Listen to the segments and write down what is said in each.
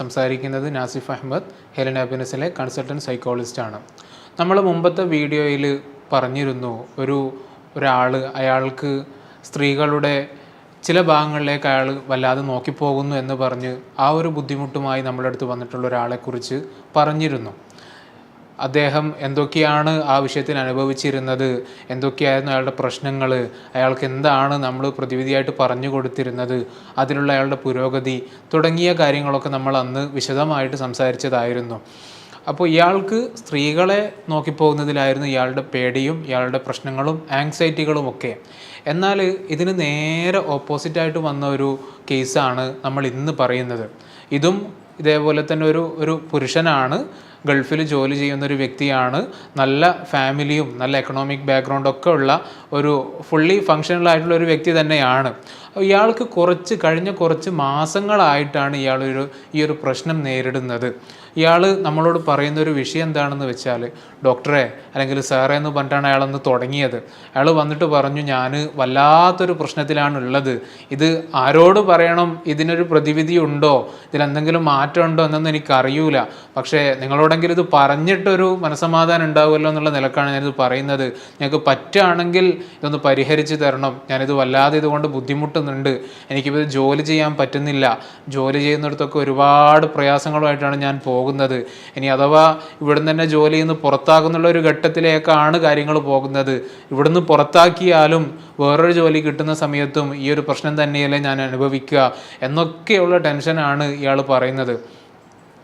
സംസാരിക്കുന്നത് നാസിഫ് അഹമ്മദ് ഹെലൻ ഹാപ്പിനെസ്സിലെ കൺസൾട്ടന്റ് സൈക്കോളജിസ്റ്റാണ് നമ്മൾ മുമ്പത്തെ വീഡിയോയിൽ പറഞ്ഞിരുന്നു ഒരു ഒരാൾ അയാൾക്ക് സ്ത്രീകളുടെ ചില ഭാഗങ്ങളിലേക്ക് അയാൾ വല്ലാതെ നോക്കിപ്പോകുന്നു എന്ന് പറഞ്ഞ് ആ ഒരു ബുദ്ധിമുട്ടുമായി നമ്മളടുത്ത് വന്നിട്ടുള്ള ഒരാളെക്കുറിച്ച് പറഞ്ഞിരുന്നു. അദ്ദേഹം എന്തൊക്കെയാണ് ആ വിഷയത്തിൽ അനുഭവിച്ചിരുന്നത്? എന്തൊക്കെയായിരുന്നു അയാളുടെ പ്രശ്നങ്ങൾ അയാൾക്ക് എന്താണ് നമ്മൾ പ്രതിവിധിയായിട്ട് പറഞ്ഞു കൊടുത്തിരുന്നത്? അതിലുള്ള അയാളുടെ പുരോഗതി തുടങ്ങിയ കാര്യങ്ങളൊക്കെ നമ്മൾ അന്ന് വിശദമായിട്ട് സംസാരിച്ചതായിരുന്നു. അപ്പോൾ ഇയാൾക്ക് സ്ത്രീകളെ നോക്കിപ്പോകുന്നതിലായിരുന്നു ഇയാളുടെ പേടിയും ഇയാളുടെ പ്രശ്നങ്ങളും ആങ്സൈറ്റികളും ഒക്കെ. എന്നാൽ ഇതിന് നേരെ ഓപ്പോസിറ്റായിട്ട് വന്ന ഒരു കേസാണ് നമ്മൾ ഇന്ന് പറയുന്നത്. ഇതും ഇതേപോലെ തന്നെ ഒരു ഒരു പുരുഷനാണ് ഗൾഫിൽ ജോലി ചെയ്യുന്ന ഒരു വ്യക്തിയാണ്. നല്ല ഫാമിലിയും നല്ല എക്കണോമിക് ബാക്ക്ഗ്രൗണ്ടൊക്കെ ഉള്ള ഒരു ഫുള്ളി ഫങ്ഷണൽ ആയിട്ടുള്ള ഒരു വ്യക്തി തന്നെയാണ്. ഇയാൾക്ക് കുറച്ച് കഴിഞ്ഞ കുറച്ച് മാസങ്ങളായിട്ടാണ് ഇയാൾ ഒരു ഈ ഒരു പ്രശ്നം നേരിടുന്നത്. ഇയാൾ നമ്മളോട് പറയുന്ന ഒരു വിഷയം എന്താണെന്ന് വെച്ചാൽ ഡോക്ടറെ അല്ലെങ്കിൽ സാറേ എന്ന് പറഞ്ഞിട്ടാണ് അയാളൊന്ന് തുടങ്ങിയത്. അയാൾ വന്നിട്ട് പറഞ്ഞു ഞാൻ വല്ലാത്തൊരു പ്രശ്നത്തിലാണ് ഉള്ളത് ഇത് ആരോട് പറയണം? ഇതിനൊരു പ്രതിവിധി ഉണ്ടോ ഇതിലെന്തെങ്കിലും മാറ്റം ഉണ്ടോ എന്നൊന്നും എനിക്കറിയൂല. പക്ഷേ നിങ്ങളോടെങ്കിലും ഇത് പറഞ്ഞിട്ടൊരു മനസമാധാനം ഉണ്ടാവുമല്ലോ എന്നുള്ള നിലക്കാണ് ഞാനിത് പറയുന്നത്. ഞങ്ങൾക്ക് പറ്റുകയാണെങ്കിൽ ഇതൊന്ന് പരിഹരിച്ച് തരണം. ഞാനിത് വല്ലാതെ ഇതുകൊണ്ട് ബുദ്ധിമുട്ടുന്നുണ്ട്. എനിക്കിപ്പോൾ ജോലി ചെയ്യാൻ പറ്റുന്നില്ല. ജോലി ചെയ്യുന്നിടത്തൊക്കെ ഒരുപാട് പ്രയാസങ്ങളുമായിട്ടാണ് ഞാൻ പോകുന്നത്. ഇനി അഥവാ ഇവിടുന്ന് തന്നെ ജോലി ചെയ്യുന്ന പുറത്താകുന്നുള്ള ഒരു ഘട്ടത്തിലേക്കാണ് കാര്യങ്ങൾ പോകുന്നത്. ഇവിടുന്ന് പുറത്താക്കിയാലും വേറൊരു ജോലി കിട്ടുന്ന സമയത്തും ഈ ഒരു പ്രശ്നം തന്നെയല്ലേ ഞാൻ അനുഭവിക്കുക എന്നൊക്കെയുള്ള ടെൻഷനാണ് ഇയാൾ പറയുന്നത്.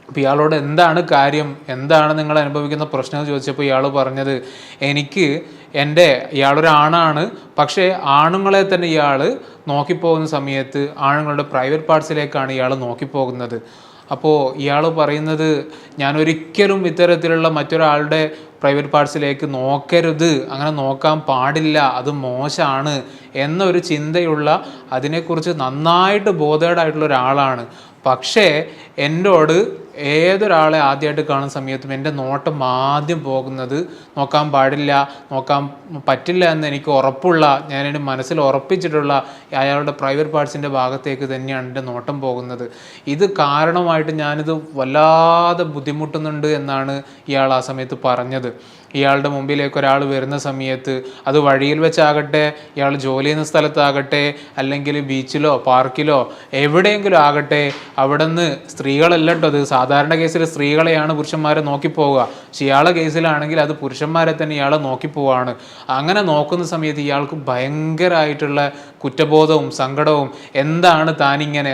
അപ്പോൾ ഇയാളോട് എന്താണ് കാര്യം? എന്താണ് നിങ്ങൾ അനുഭവിക്കുന്ന പ്രശ്നം എന്ന് ചോദിച്ചപ്പോൾ ഇയാൾ പറഞ്ഞത് എനിക്ക് എന്റെ ഇയാളൊരാണാണ് പക്ഷേ ആണുങ്ങളെ തന്നെ ഇയാൾ നോക്കിപ്പോകുന്ന സമയത്ത് ആണുങ്ങളുടെ പ്രൈവറ്റ് പാർട്സിലേക്കാണ് ഇയാൾ നോക്കിപ്പോകുന്നത്. അപ്പോൾ ഇയാൾ പറയുന്നത് ഞാൻ ഒരിക്കലും ഇത്തരത്തിലുള്ള മറ്റൊരാളുടെ പ്രൈവറ്റ് പാർട്സിലേക്ക് നോക്കരുത്. അങ്ങനെ നോക്കാൻ പാടില്ല. അത് മോശമാണ്. എന്നൊരു ചിന്തയുള്ള അതിനെക്കുറിച്ച് നന്നായിട്ട് ബോധേഡായിട്ടുള്ള ഒരാളാണ്. പക്ഷേ എന്നോട് ഏതൊരാളെ ആദ്യമായിട്ട് കാണുന്ന സമയത്തും എന്റെ നോട്ടം ആദ്യം പോകുന്നത് നോക്കാൻ പാടില്ല നോക്കാൻ പറ്റില്ല എന്ന് എനിക്ക് ഉറപ്പുള്ള ഞാൻ എന്റെ മനസ്സിൽ ഉറപ്പിച്ചിട്ടുള്ള അയാളുടെ പ്രൈവറ്റ് പാർട്സിന്റെ ഭാഗത്തേക്ക് തന്നെയാണ് എന്റെ നോട്ടം പോകുന്നത്. ഇത് കാരണമായിട്ട് ഞാനിത് വല്ലാതെ ബുദ്ധിമുട്ടുന്നുണ്ട് എന്നാണ് ഇയാൾ ആ സമയത്ത് പറഞ്ഞത്. ഇയാളുടെ മുമ്പിലേക്ക് ഒരാൾ വരുന്ന സമയത്ത് അത് വഴിയിൽ വെച്ചാകട്ടെ ഇയാൾ ജോലി ചെയ്യുന്ന സ്ഥലത്താകട്ടെ അല്ലെങ്കിൽ ബീച്ചിലോ പാർക്കിലോ എവിടെയെങ്കിലും ആകട്ടെ അവിടെ നിന്ന് സ്ത്രീകളല്ല അത് സാധാരണ കേസിൽ സ്ത്രീകളെയാണ് പുരുഷന്മാരെ നോക്കിപ്പോവുക. പക്ഷെ ഇയാളെ കേസിലാണെങ്കിൽ അത് പുരുഷന്മാരെ തന്നെ ഇയാളെ നോക്കിപ്പോവാണ്. അങ്ങനെ നോക്കുന്ന സമയത്ത് ഇയാൾക്ക് ഭയങ്കരമായിട്ടുള്ള കുറ്റബോധവും സങ്കടവും എന്താണ് താനിങ്ങനെ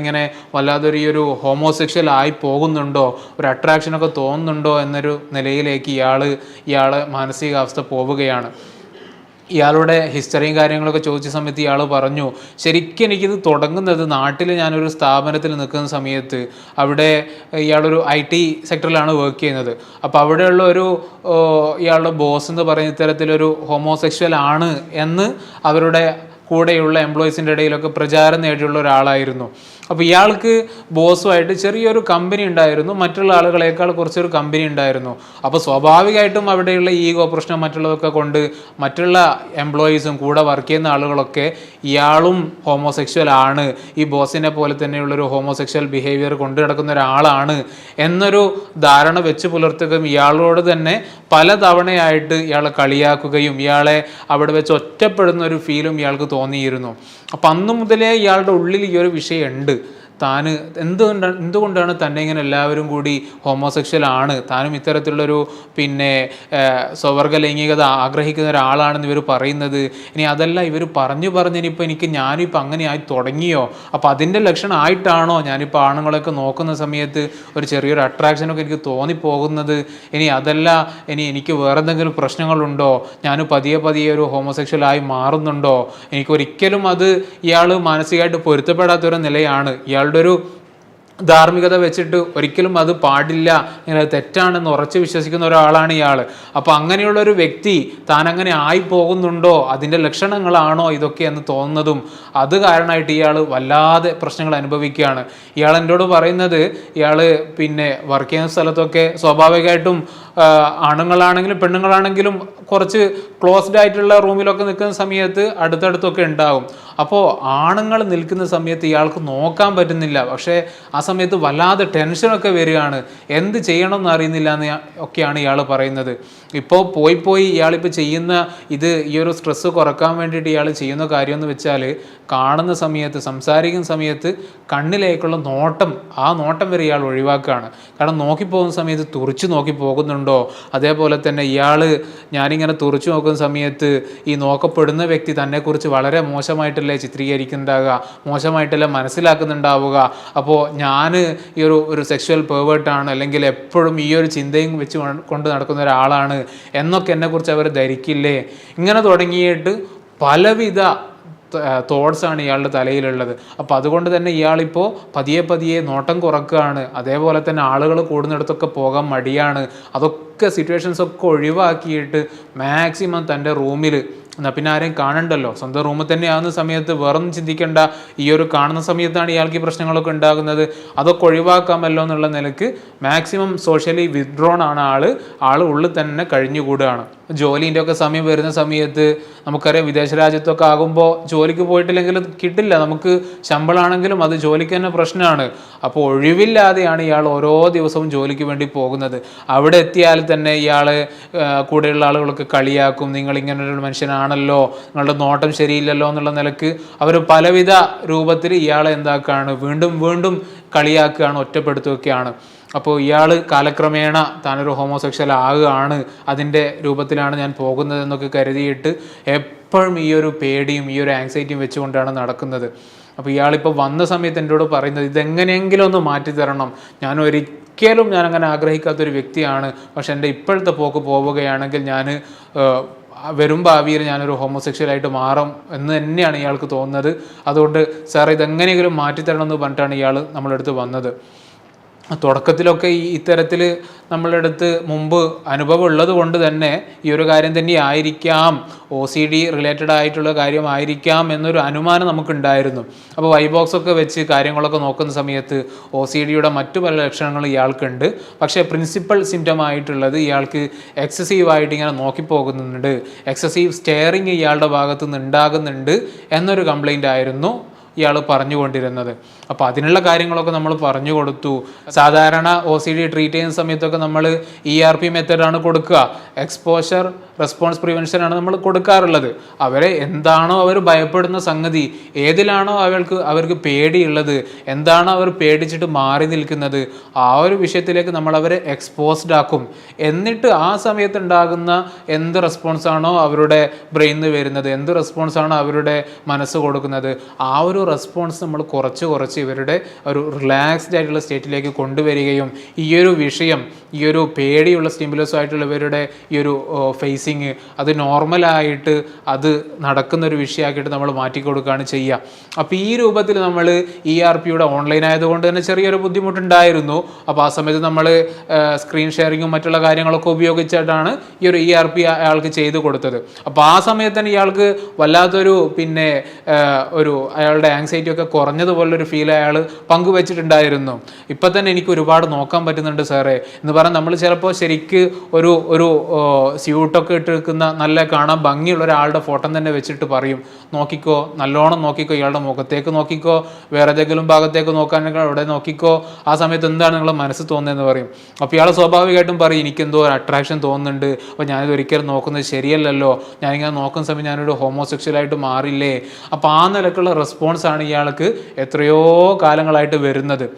ഇങ്ങനെ വല്ലാതൊരു ഈ ഒരു ഹോമോസെക്ഷൽ ആയി പോകുന്നുണ്ടോ ഒരു അട്രാക്ഷനൊക്കെ തോന്നുന്നുണ്ടോ എന്നൊരു നിലയിലേക്ക് ഇയാൾ ഇയാളെ മാനസികാവസ്ഥ പോവുകയാണ്. ഇയാളുടെ ഹിസ്റ്ററിയും കാര്യങ്ങളൊക്കെ ചോദിച്ച സമയത്ത് ഇയാൾ പറഞ്ഞു ശരിക്കും എനിക്കിത് തുടങ്ങുന്നത് നാട്ടിൽ ഞാനൊരു സ്ഥാപനത്തിൽ നിൽക്കുന്ന സമയത്ത് അവിടെ ഇയാളൊരു ഐ ടി സെക്ടറിലാണ് വർക്ക് ചെയ്യുന്നത്. അപ്പോൾ അവിടെയുള്ള ഒരു ഇയാളുടെ ബോസ് എന്ന് പറയുന്ന ഇത്തരത്തിലൊരു ഹോമോസെക്ഷൽ ആണ് എന്ന് അവരുടെ കൂടെയുള്ള എംപ്ലോയീസിന്റെ ഇടയിലൊക്കെ പ്രചാരം നേടിയുള്ള ഒരാളായിരുന്നു. അപ്പോൾ ഇയാൾക്ക് ബോസുമായിട്ട് ചെറിയൊരു കമ്പനി ഉണ്ടായിരുന്നു. മറ്റുള്ള ആളുകളേക്കാൾ കുറച്ചൊരു കമ്പനി ഉണ്ടായിരുന്നു. അപ്പോൾ സ്വാഭാവികമായിട്ടും അവിടെയുള്ള ഈഗോ പ്രശ്നം മറ്റുള്ളതൊക്കെ കൊണ്ട് മറ്റുള്ള എംപ്ലോയീസും കൂടെ വർക്ക് ചെയ്യുന്ന ആളുകളൊക്കെ ഇയാളും ഹോമോസെക്ഷൽ ആണ്. ഈ ബോസിനെ പോലെ തന്നെയുള്ളൊരു ഹോമോസെക്ഷൽ ബിഹേവിയർ കൊണ്ടു നടക്കുന്ന ഒരാളാണ് എന്നൊരു ധാരണ വെച്ച് പുലർത്തുകയും ഇയാളോട് തന്നെ പല തവണയായിട്ട് ഇയാളെ കളിയാക്കുകയും ഇയാളെ അവിടെ വെച്ച് ഒറ്റപ്പെടുന്ന ഒരു ഫീലും ഇയാൾക്ക് തോന്നിയിരുന്നു. അപ്പം അന്നു മുതലേ ഇയാളുടെ ഉള്ളിൽ ഈ ഒരു വിഷയം ഉണ്ട്. താന് എന്തുകൊണ്ടാണ് എന്തുകൊണ്ടാണ് തന്നെ ഇങ്ങനെ എല്ലാവരും കൂടി ഹോമോസെക്ഷൽ ആണ്? താനും ഇത്തരത്തിലുള്ളൊരു പിന്നെ സ്വവർഗ ലൈംഗികത ആഗ്രഹിക്കുന്ന ഒരാളാണെന്ന് ഇവർ പറയുന്നത്. ഇനി അതല്ല ഇവർ പറഞ്ഞു പറഞ്ഞ് ഇനിയിപ്പോൾ എനിക്ക് ഞാനിപ്പോൾ അങ്ങനെ ആയി തുടങ്ങിയോ അപ്പോൾ അതിന്റെ ലക്ഷണമായിട്ടാണോ ഞാനിപ്പോൾ ആണുങ്ങളൊക്കെ നോക്കുന്ന സമയത്ത് ഒരു ചെറിയൊരു അട്രാക്ഷനൊക്കെ എനിക്ക് തോന്നിപ്പോകുന്നത്? ഇനി അതല്ല ഇനി എനിക്ക് വേറെ എന്തെങ്കിലും പ്രശ്നങ്ങളുണ്ടോ? ഞാൻ പതിയെ പതിയെ ഒരു ഹോമോസെക്ഷൽ ആയി മാറുന്നുണ്ടോ? എനിക്കൊരിക്കലും അത് ഇയാൾ മാനസികമായിട്ട് പൊരുത്തപ്പെടാത്തൊരു നിലയാണ്. ഇയാളുടെ ഒരു ധാർമ്മികത വെച്ചിട്ട് ഒരിക്കലും അത് പാടില്ല ഇങ്ങനെ തെറ്റാണെന്ന് ഉറച്ച് വിശ്വസിക്കുന്ന ഒരാളാണ് ഇയാൾ അപ്പോൾ അങ്ങനെയുള്ള ഒരു വ്യക്തി താൻ അങ്ങനെ ആയി പോകുന്നുണ്ടോ? അതിന്റെ ലക്ഷണങ്ങളാണോ ഇതൊക്കെ എന്ന് തോന്നുന്നതും അത് കാരണമായിട്ട് ഇയാൾ വല്ലാതെ പ്രശ്നങ്ങൾ അനുഭവിക്കുകയാണ്. ഇയാൾ എന്നോട് പറയുന്നത് ഇയാൾ പിന്നെ വർക്ക് ചെയ്യുന്ന സ്ഥലത്തൊക്കെ സ്വാഭാവികമായിട്ടും ആണുങ്ങളാണെങ്കിലും പെണ്ണുങ്ങളാണെങ്കിലും കുറച്ച് ക്ലോസ്ഡ് ആയിട്ടുള്ള റൂമിലൊക്കെ നിൽക്കുന്ന സമയത്ത് അടുത്തടുത്തൊക്കെ ഉണ്ടാകും അപ്പോൾ ആണുങ്ങൾ നിൽക്കുന്ന സമയത്ത് ഇയാൾക്ക് നോക്കാൻ പറ്റുന്നില്ല. പക്ഷേ ആ സമയത്ത് വല്ലാതെ ടെൻഷനൊക്കെ വരികയാണ്. എന്ത് ചെയ്യണമെന്ന് അറിയുന്നില്ല എന്ന് ഒക്കെയാണ് ഇയാൾ പറയുന്നത്. ഇപ്പോൾ പോയി പോയി ഇയാളിപ്പോൾ ചെയ്യുന്ന ഇത് ഈ ഒരു സ്ട്രെസ്സ് കുറയ്ക്കാൻ വേണ്ടിയിട്ട് ഇയാൾ ചെയ്യുന്ന കാര്യം എന്ന് വെച്ചാൽ കാണുന്ന സമയത്ത് സംസാരിക്കുന്ന സമയത്ത് കണ്ണിലേക്കുള്ള നോട്ടം ആ നോട്ടം വരെ ഇയാൾ ഒഴിവാക്കുകയാണ്. കാരണം നോക്കിപ്പോകുന്ന സമയത്ത് തുറിച്ച് നോക്കി പോകുന്നുണ്ടോ? അതേപോലെ തന്നെ ഇയാൾ ഞാനിങ്ങനെ തുറച്ചു നോക്കുന്ന സമയത്ത് ഈ നോക്കപ്പെടുന്ന വ്യക്തി തന്നെക്കുറിച്ച് വളരെ മോശമായിട്ടല്ലേ ചിത്രീകരിക്കുന്നുണ്ടാവുക? മോശമായിട്ടല്ലേ മനസ്സിലാക്കുന്നുണ്ടാവുക? അപ്പോൾ ഞാൻ ഈ ഒരു ഒരു സെക്ഷൽ പേവേർട്ടാണ് അല്ലെങ്കിൽ എപ്പോഴും ഈ ഒരു ചിന്തയും വെച്ച് കൊണ്ട് നടക്കുന്ന ഒരാളാണ്. എന്നൊക്കെ എന്നെക്കുറിച്ച് അവർ ധരിക്കില്ലേ? ഇങ്ങനെ തുടങ്ങിയിട്ട് പലവിധ തോട്ട്സ് ആണ് ഇയാളുടെ തലയിലുള്ളത്. അപ്പോൾ അതുകൊണ്ട് തന്നെ ഇയാളിപ്പോൾ പതിയെ പതിയെ നോട്ടം കുറക്കുകയാണ്. അതേപോലെ തന്നെ ആളുകൾ കൂടുന്നിടത്തൊക്കെ പോകാൻ മടിയാണ്. അതൊക്കെ സിറ്റുവേഷൻസ് ഒക്കെ ഒഴിവാക്കിയിട്ട് മാക്സിമം തന്റെ റൂമിൽ എന്നാൽ പിന്നെ ആരെയും കാണണ്ടല്ലോ. സ്വന്തം റൂമിൽ തന്നെ ആകുന്ന സമയത്ത് വേറൊന്നും ചിന്തിക്കേണ്ട. ഈ ഒരു കാണുന്ന സമയത്താണ് ഇയാൾക്ക് ഈ പ്രശ്നങ്ങളൊക്കെ ഉണ്ടാകുന്നത്. അതൊക്കെ ഒഴിവാക്കാമല്ലോ എന്നുള്ള നിലയ്ക്ക് മാക്സിമം സോഷ്യലി വിഡ്രോൺ ആണ് ആൾ ആൾ ഉള്ളിൽ തന്നെ കഴിഞ്ഞുകൂടുകയാണ് ജോലിന്റെ ഒക്കെ സമയം വരുന്ന സമയത്ത് നമുക്കറിയാം വിദേശ രാജ്യത്തൊക്കെ ആകുമ്പോൾ ജോലിക്ക് പോയിട്ടില്ലെങ്കിലും കിട്ടില്ല. നമുക്ക് ശമ്പളമാണെങ്കിലും അത് ജോലിക്ക് തന്നെ പ്രശ്നമാണ്. അപ്പോൾ ഒഴിവില്ലാതെയാണ് ഇയാൾ ഓരോ ദിവസവും ജോലിക്ക് വേണ്ടി പോകുന്നത്. അവിടെ എത്തിയാൽ തന്നെ ഇയാൾ കൂടെയുള്ള ആളുകളൊക്കെ കളിയാക്കും. നിങ്ങൾ ഇങ്ങനെ ഒരു മനുഷ്യനാണല്ലോ നിങ്ങളുടെ നോട്ടം ശരിയില്ലല്ലോ എന്നുള്ള നിലയ്ക്ക് അവർ പലവിധ രൂപത്തിൽ ഇയാളെ എന്താക്കുകയാണ് വീണ്ടും വീണ്ടും കളിയാക്കുകയാണ് ഒറ്റപ്പെടുത്തുകയൊക്കെയാണ്. അപ്പോൾ ഇയാൾ കാലക്രമേണ താനൊരു ഹോമോസെക്ഷൽ ആകുകയാണ് അതിന്റെ രൂപത്തിലാണ് ഞാൻ പോകുന്നതെന്നൊക്കെ കരുതിയിട്ട് എപ്പോഴും ഈ ഒരു പേടിയും ഈ ഒരു ആങ്സൈറ്റിയും വെച്ചുകൊണ്ടാണ് നടക്കുന്നത്. അപ്പോൾ ഇയാളിപ്പോൾ വന്ന സമയത്ത് എന്നോട് പറയുന്നത് ഇതെങ്ങനെയെങ്കിലും ഒന്ന് മാറ്റി തരണം. ഞാൻ ഒരിക്കലും ഞാൻ അങ്ങനെ ആഗ്രഹിക്കാത്തൊരു വ്യക്തിയാണ്. പക്ഷെ എന്റെ ഇപ്പോഴത്തെ പോക്ക് പോവുകയാണെങ്കിൽ ഞാൻ വരും ഭാവിയിൽ ഞാനൊരു ഹോമോസെക്ഷലായിട്ട് മാറും എന്ന് തന്നെയാണ് ഇയാൾക്ക് തോന്നുന്നത്. അതുകൊണ്ട് സാർ ഇതെങ്ങനെയെങ്കിലും മാറ്റിത്തരണം എന്ന് പറഞ്ഞിട്ടാണ് ഇയാൾ നമ്മളടുത്ത് വന്നത്. തുടക്കത്തിലൊക്കെ ഈ ഇത്തരത്തിൽ നമ്മളുടെ അടുത്ത് മുമ്പ് അനുഭവം ഉള്ളത് കൊണ്ട് തന്നെ ഈ ഒരു കാര്യം തന്നെ ആയിരിക്കാം. ഒ സി ഡി റിലേറ്റഡ് ആയിട്ടുള്ള കാര്യമായിരിക്കാം എന്നൊരു അനുമാനം നമുക്കുണ്ടായിരുന്നു. അപ്പോൾ വൈബോക്സ് ഒക്കെ വെച്ച് കാര്യങ്ങളൊക്കെ നോക്കുന്ന സമയത്ത് ഒ സി ഡിയുടെ മറ്റു പല ലക്ഷണങ്ങളും ഇയാൾക്കുണ്ട്. പക്ഷേ പ്രിൻസിപ്പൽ സിംറ്റം ആയിട്ടുള്ളത് ഇയാൾക്ക് എക്സസീവ് ആയിട്ട് ഇങ്ങനെ നോക്കിപ്പോകുന്നുണ്ട്. എക്സസീവ് സ്റ്റെയറിങ് ഇയാളുടെ ഭാഗത്തു നിന്ന് ഉണ്ടാകുന്നുണ്ട് എന്നൊരു കംപ്ലൈന്റ് ആയിരുന്നു. ഇയാൾ പറഞ്ഞുകൊണ്ടിരുന്നത്. അപ്പോൾ അതിനുള്ള കാര്യങ്ങളൊക്കെ നമ്മൾ പറഞ്ഞു കൊടുത്തു. സാധാരണ ഒ സി ഡി ട്രീറ്റ് ചെയ്യുന്ന സമയത്തൊക്കെ നമ്മൾ ഇ ആർ പി മെത്തേഡാണ് കൊടുക്കുക. എക്സ്പോഷർ റെസ്പോൺസ് പ്രിവെൻഷൻ ആണ് നമ്മൾ കൊടുക്കാറുള്ളത്. അവരെ എന്താണോ അവർ ഭയപ്പെടുന്ന സംഗതി ഏതിലാണോ അവൾക്ക് അവർക്ക് പേടിയുള്ളത് എന്താണോ അവർ പേടിച്ചിട്ട് മാറി നിൽക്കുന്നത് ആ ഒരു വിഷയത്തിലേക്ക് നമ്മൾ അവരെ എക്സ്പോസ്ഡ് ആക്കും. എന്നിട്ട് ആ സമയത്ത് ഉണ്ടാകുന്ന എന്ത് റെസ്പോൺസ് ആണോ അവരുടെ ബ്രെയിനിൽ വരുന്നത് എന്ത് റെസ്പോൺസ് ആണോ അവരുടെ മനസ്സ് കൊടുക്കുന്നത് ആ ഒരു റെസ്പോൺസ് നമ്മൾ കുറച്ച് കുറച്ച് ഇവരുടെ ഒരു റിലാക്സ്ഡ് ആയിട്ടുള്ള സ്റ്റേറ്റിലേക്ക് കൊണ്ടുവരികയും ഈ ഒരു വിഷയം ഈ ഒരു പേടിയുള്ള സ്റ്റിമുലസ് ആയിട്ടുള്ള ഇവരുടെ ഈ ഒരു ഫേസിങ് അത് നോർമലായിട്ട് അത് നടക്കുന്ന ഒരു വിഷയമാക്കിയിട്ട് നമ്മൾ മാറ്റി കൊടുക്കുകയാണ് ചെയ്യുക. അപ്പോൾ ഈ രൂപത്തിൽ നമ്മൾ ഇ ആർ പിയുടെ ഓൺലൈൻ ആയതുകൊണ്ട് തന്നെ ചെറിയൊരു ബുദ്ധിമുട്ടുണ്ടായിരുന്നു. അപ്പോൾ ആ സമയത്ത് നമ്മൾ സ്ക്രീൻ ഷെയറിങ്ങും മറ്റുള്ള കാര്യങ്ങളൊക്കെ ഉപയോഗിച്ചിട്ടാണ് ഈ ഒരു ഇ ആർ പി അയാൾക്ക് ചെയ്തു കൊടുത്തത്. അപ്പോൾ ആ സമയത്ത് തന്നെ ഇയാൾക്ക് വല്ലാത്തൊരു പിന്നെ ഒരു അയാളുടെ ആങ്സൈറ്റി ഒക്കെ കുറഞ്ഞതുപോലൊരു ഫീൽ അയാൾ പങ്കുവച്ചിട്ടുണ്ടായിരുന്നു. ഇപ്പം തന്നെ എനിക്ക് ഒരുപാട് നോക്കാൻ പറ്റുന്നുണ്ട് സാറേ. എന്ന് പറഞ്ഞാൽ നമ്മൾ ചിലപ്പോൾ ശരിക്ക് ഒരു ഒരു സ്യൂട്ടൊക്കെ ഇട്ട് നിൽക്കുന്ന നല്ല കാണാൻ ഭംഗിയുള്ള ഒരാളുടെ ഫോട്ടോ തന്നെ വെച്ചിട്ട് പറയും നോക്കിക്കോ നല്ലോണം നോക്കിക്കോ ഇയാളുടെ മുഖത്തേക്ക് നോക്കിക്കോ വേറെ ഏതെങ്കിലും ഭാഗത്തേക്ക് നോക്കാനൊക്കെ അവിടെ നോക്കിക്കോ ആ സമയത്ത് എന്താണ് നിങ്ങളുടെ മനസ്സ് തോന്നുന്നതെന്ന് പറയും. അപ്പോൾ ഇയാൾ സ്വാഭാവികമായിട്ടും പറയും എനിക്കെന്തോ ഒരു അട്രാക്ഷൻ തോന്നുന്നുണ്ട് അപ്പോൾ ഞാനിത് ഒരിക്കലും നോക്കുന്നത് ശരിയല്ലല്ലോ. ഞാനിങ്ങനെ നോക്കുന്ന സമയം ഞാനൊരു ഹോമോസെക്ഷലായിട്ട് മാറില്ലേ? അപ്പോൾ ആ നിലക്കുള്ള റെസ്പോൺസാണ് ഇയാൾക്ക് എത്രയോ കാലങ്ങളായിട്ട് വരുന്നത്.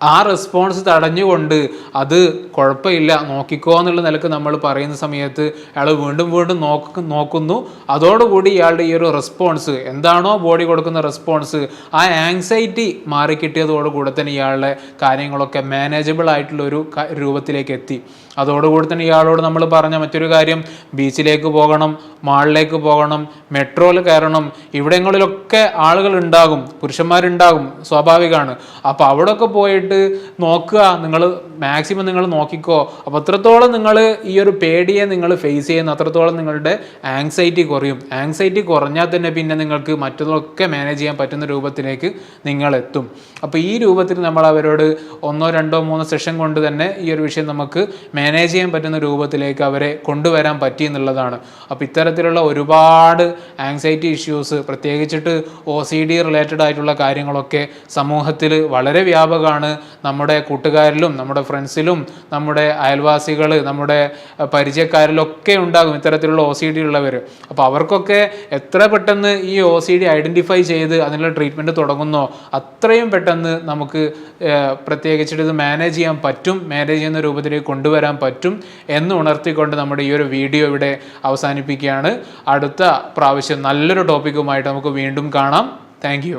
ആ റെസ്പോൺസ് തടഞ്ഞുകൊണ്ട് അത് കുഴപ്പമില്ല നോക്കിക്കോ എന്നുള്ള നിലയ്ക്ക് നമ്മൾ പറയുന്ന സമയത്ത് അയാൾ വീണ്ടും വീണ്ടും നോക്ക നോക്കുന്നു. അതോടുകൂടി ഇയാളുടെ ഈ ഒരു റെസ്പോൺസ് എന്താണോ ബോഡി കൊടുക്കുന്ന റെസ്പോൺസ് ആ ആങ്സൈറ്റി മാറിക്കിട്ടിയതോടുകൂടെ തന്നെ ഇയാളുടെ കാര്യങ്ങളൊക്കെ മാനേജബിൾ ആയിട്ടുള്ള ഒരു രൂപത്തിലേക്ക് എത്തി. അതോടുകൂടി തന്നെ ഇയാളോട് നമ്മൾ പറഞ്ഞ മറ്റൊരു കാര്യം ബീച്ചിലേക്ക് പോകണം മാളിലേക്ക് പോകണം മെട്രോയിൽ കയറണം ഇവിടങ്ങളിലൊക്കെ ആളുകൾ ഉണ്ടാകും പുരുഷന്മാരുണ്ടാകും സ്വാഭാവികമാണ്. അപ്പോൾ അവിടെയൊക്കെ പോയിട്ട് നോക്കുക നിങ്ങൾ മാക്സിമം നിങ്ങൾ നോക്കിക്കോ. അപ്പോൾ അത്രത്തോളം നിങ്ങൾ ഈ ഒരു പേടിയെ നിങ്ങൾ ഫേസ് ചെയ്യുന്ന അത്രത്തോളം നിങ്ങളുടെ ആങ്സൈറ്റി കുറയും. ആങ്സൈറ്റി കുറഞ്ഞാൽ തന്നെ പിന്നെ നിങ്ങൾക്ക് മറ്റതൊക്കെ മാനേജ് ചെയ്യാൻ പറ്റുന്ന രൂപത്തിലേക്ക് നിങ്ങൾ എത്തും. അപ്പോൾ ഈ രൂപത്തിൽ നമ്മൾ അവരോട് ഒന്നോ രണ്ടോ മൂന്നോ സെഷൻ കൊണ്ട് തന്നെ ഈ ഒരു വിഷയം നമുക്ക് മാനേജ് ചെയ്യാൻ പറ്റുന്ന രൂപത്തിലേക്ക് അവരെ കൊണ്ടുവരാൻ പറ്റി എന്നുള്ളതാണ്. അപ്പോൾ ഇത്തരത്തിലുള്ള ഒരുപാട് ആങ്സൈറ്റി ഇഷ്യൂസ് പ്രത്യേകിച്ചിട്ട് ഒ സി ഡി റിലേറ്റഡ് ആയിട്ടുള്ള കാര്യങ്ങളൊക്കെ സമൂഹത്തിൽ വളരെ വ്യാപകമാണ്. നമ്മുടെ കൂട്ടുകാരിലും നമ്മുടെ ഫ്രണ്ട്സിലും നമ്മുടെ അയൽവാസികൾ നമ്മുടെ പരിചയക്കാരിലൊക്കെ ഉണ്ടാകും ഇത്തരത്തിലുള്ള ഒ സി ഡി ഉള്ളവർ. അപ്പോൾ അവർക്കൊക്കെ എത്ര പെട്ടെന്ന് ഈ ഒ സി ഡി ഐഡന്റിഫൈ ചെയ്ത് അതിനുള്ള ട്രീറ്റ്മെന്റ് തുടങ്ങുന്നോ അത്രയും പെട്ടെന്ന് നമുക്ക് പ്രത്യേകിച്ചിട്ട് ഇത് മാനേജ് ചെയ്യാൻ പറ്റും മാനേജ് ചെയ്യുന്ന രൂപത്തിലേക്ക് കൊണ്ടുവരാൻ പറ്റും എന്ന് ഉണർത്തിക്കൊണ്ട് നമ്മുടെ ഈ ഒരു വീഡിയോ ഇവിടെ അവസാനിപ്പിക്കുകയാണ്. അടുത്ത പ്രാവശ്യം നല്ലൊരു ടോപ്പിക്കുമായിട്ട് നമുക്ക് വീണ്ടും കാണാം. താങ്ക്